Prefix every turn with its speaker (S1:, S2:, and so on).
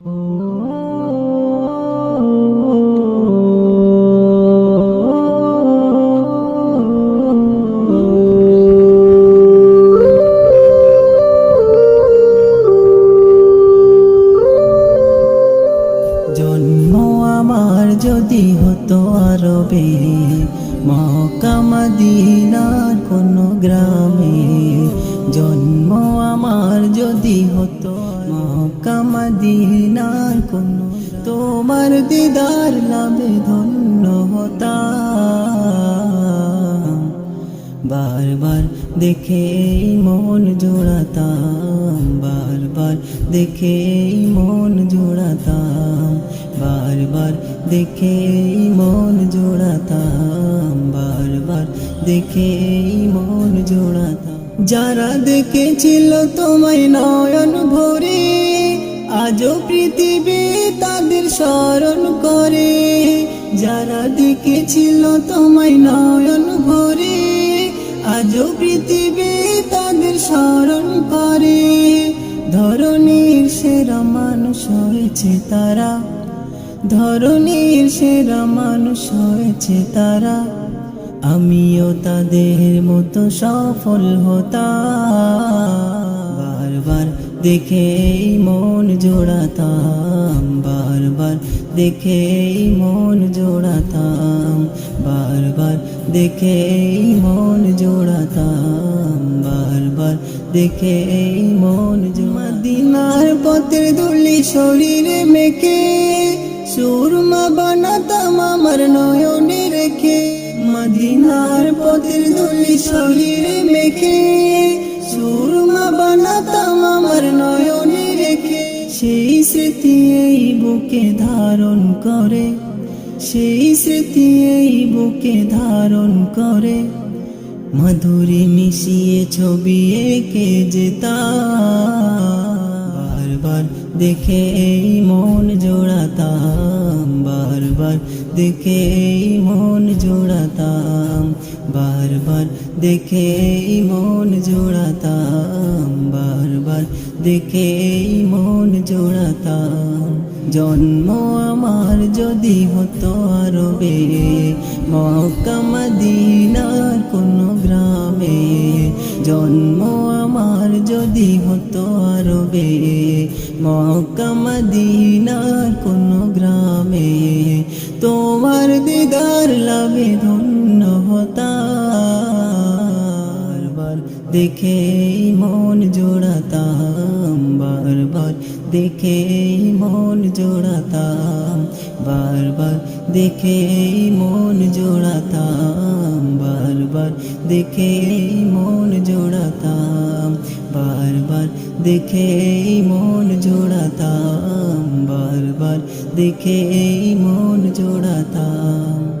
S1: জন্ম আমার যদি হতো আরবে মক্কা মদিনার কোন গ্রামে তোমার দিদার লাভে ধন্য হতাম। বারবার দেখে মন জোড়াতাম, বারবার দেখে মন জোড়াতাম, বারবার দেখে মন জোড়াতাম, বারবার দেখে মন জোড়াতাম। যারা দেখেছিল তোমায় নয়ন ভরে, আজও পৃথিবী স্মরণ করে, যারা দেখেছিল তোমায় নয়ন ভরে, আজও পৃথিবী তাদের স্মরণ করে। ধরনীর সেরা মানুষ হয়েছে তারা ধরনীর সেরা মানুষ হয়েছে তারা। আমিও তাদের মতো সফল হতাম। বারবার দেখে মন জোড়াতাম বারবার। দেখে মন জোড়াতাম বারবার। দেখে মন জোড়াতাম বারবার। দেখে মন মদিনার পথের দুলি শরীরে মেখে, সুরমা বানাতাম আমার নয়নে রেখে। মদিনার পথের দুলি শরীরে মেখে এই বুকে ধারণ করে, সেই স্মৃতি এই বুকে ধারণ করে। মধুরী মিশিয়ে ছবি এঁকে যেতাম বারবার দেখে এই মন জোড়াতাম, বারবার দেখে এই মন জোড়াতাম, বারবার দেখে এই মন জোড়াতাম, বারবার দেখে এই মন জন্ম আমার যদি হতো আরবে মক্কা, মদিনার কোন গ্রামে। জন্ম আমার যদি হতো আরবে মক্কা, মদিনার কোন গ্রামে। তোমার দিদার লাভে ধন্য বারবার দেখে মন জোড়াতাম বারবার দেখে মন জোড়াতাম বারবার দেখে মন জোড়াতাম বারবার দেখে মন জোড়াতাম বারবার দেখে মন জোড়াতাম বারবার দেখে মন জোড়াতাম